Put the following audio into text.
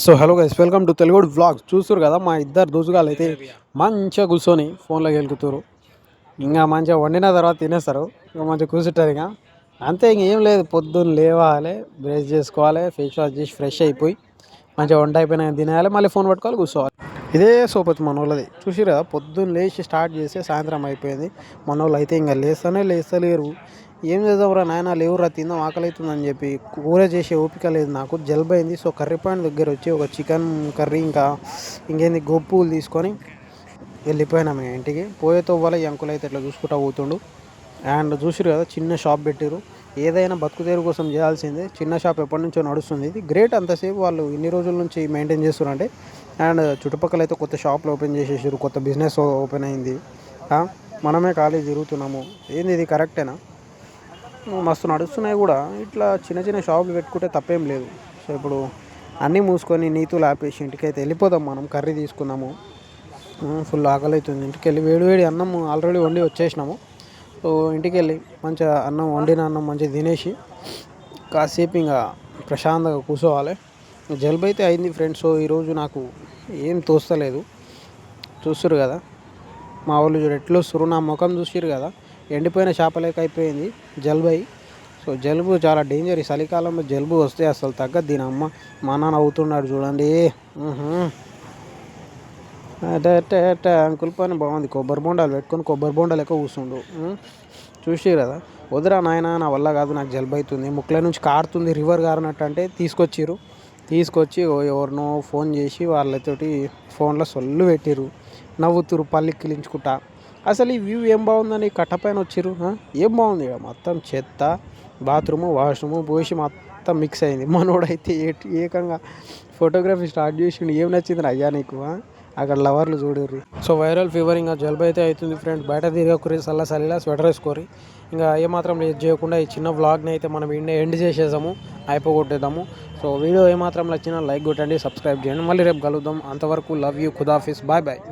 So hello guys welcome to Telugu vlogs చూస్తారు కదా మా ఇద్దరు దోసుగాలు అయితే మంచిగా కూర్చొని ఫోన్లోకి వెళ్తున్నారు. ఇంకా మంచిగా వండిన తర్వాత తినేస్తారు. ఇంకా మంచిగా కూర్చుంటారు ఇంకా. అంతే ఇంకేం లేదు పొద్దున్న లేవాలి బ్రష్ చేసుకోవాలి ఫేస్ వాష్ చేసి ఫ్రెష్ అయిపోయి మంచిగా వంట అయిపోయినా తినేయాలి మళ్ళీ ఫోన్ పట్టుకోవాలి కూర్చోవాలి. ఇదే సోపతి మన వాళ్ళది చూసిరు పొద్దున్న లేచి స్టార్ట్ చేస్తే సాయంత్రం అయిపోయింది. మన వాళ్ళు అయితే ఇంకా లేస్తానే లేస్తలేరు. ఏం చేద్దాంరా నాయన? లేవురా తిందాం ఆకలి అవుతుందని చెప్పి కూర చేసే ఓపిక లేదు నాకు. జలుబు అయింది సో కర్రీ పాయింట్ దగ్గర వచ్చి ఒక చికెన్ కర్రీ ఇంకా ఇంకేంది? గొప్పులు తీసుకొని వెళ్ళిపోయినాం ఇంటికి. పోయేతో వల్ల ఈ అంకులు అయితే ఇట్లా చూసుకుంటా పోతుండు. అండ్ చూసిరు కదా చిన్న షాప్ పెట్టారు ఏదైనా బతుకుదేరు కోసం చేయాల్సిందే. చిన్న షాప్ ఎప్పటి నుంచో నడుస్తుంది. ఇది గ్రేట్ అంతసేపు వాళ్ళు ఇన్ని రోజుల నుంచి మెయింటైన్ చేస్తున్నారంటే అండ్ చుట్టుపక్కల అయితే కొత్త షాప్లు ఓపెన్ చేసేసారు కొత్త బిజినెస్ ఓపెన్ అయింది. మనమే ఖాళీ తిరుగుతున్నాము. ఏంది ఇది కరెక్టేనా? మస్తు నడుస్తున్నాయి కూడా. ఇట్లా చిన్న చిన్న షాపులు పెట్టుకుంటే తప్పేం లేదు. సో ఇప్పుడు అన్నీ మూసుకొని నీతులు ఆపేసి ఇంటికి అయితే వెళ్ళిపోదాం మనం కర్రీ తీసుకున్నాము ఫుల్ ఆకలి అవుతుంది ఇంటికి వెళ్ళి వేడి వేడి అన్నం ఆల్రెడీ వండి వచ్చేసినాము. సో ఇంటికి వెళ్ళి మంచిగా అన్నం వండిన అన్నం మంచిగా తినేసి కాసేపు ఇంకా ప్రశాంతంగా కూర్చోవాలి. జలుబు అయితే అయింది ఫ్రెండ్స్ సో ఈరోజు నాకు ఏం తోస్తలేదు. చూస్తురు కదా. మా వాళ్ళు చూడు ఎట్లా వస్తారు నా ముఖం చూసిరు కదా. ఎండిపోయిన చేపలేక అయిపోయింది. జలుబు అయి సో జలుబు చాలా డేంజర్ ఈ చలికాలంలో జలుబు వస్తే అసలు తగ్గదు దీని అమ్మ. మా నాన్న అవుతున్నాడు చూడండి. ఉహు. అటే అంకుల్ పని బాగుంది. కొబ్బరి బొండాలు పెట్టుకొని కొబ్బరి బొండాలు ఎక్కువ కూర్చుండు. ఉం? చూసిరు కదా. వదిరా నాయన నా వల్ల కాదు నాకు జలుబు అవుతుంది. ముక్కల నుంచి కారుతుంది రివర్ కారినట్టు అంటే తీసుకొచ్చిరు తీసుకొచ్చి ఓ- ఎవరినో ఫోన్ చేసి వాళ్ళతోటి ఫోన్లో సొల్లు పెట్టిర్రు. నవ్వుతురు పల్లి కిలించుకుంటా. అసలు ఈ వ్యూ ఏం బాగుందని కట్టపైన వచ్చిర్రు ఆ? ఏం బాగుంది మొత్తం చెత్త బాత్రూము వాష్రూము పోసి మొత్తం మిక్స్ అయింది. మనోడైతే ఏకంగా ఫోటోగ్రఫీ స్టార్ట్ చేసిండు. ఏం నచ్చింది అయ్యా నీకు అక్కడ లవర్లు చూడరు సో వైరల్ ఫీవర్ ఇంకా జలుబు అయితే అవుతుంది ఫ్రెండ్స్. బయట తిరగకురి సల్ల సల్లిలా స్వెటర్ వేసుకోరి ఇంకా ఏమాత్రం లేట్ చేయకుండా ఈ చిన్న వ్లాగ్ని అయితే మనం ఇండే ఎండ్ చేసేసాము. అయిపోగొట్టేద్దాము. సో వీడియో ఏమాత్రం నచ్చినా లైక్ కొట్టండి సబ్స్క్రైబ్ చేయండి. మళ్ళీ రేపు కలుద్దాం. అంతవరకు లవ్ యూ ఖుదాఫీస్ బాయ్ బాయ్.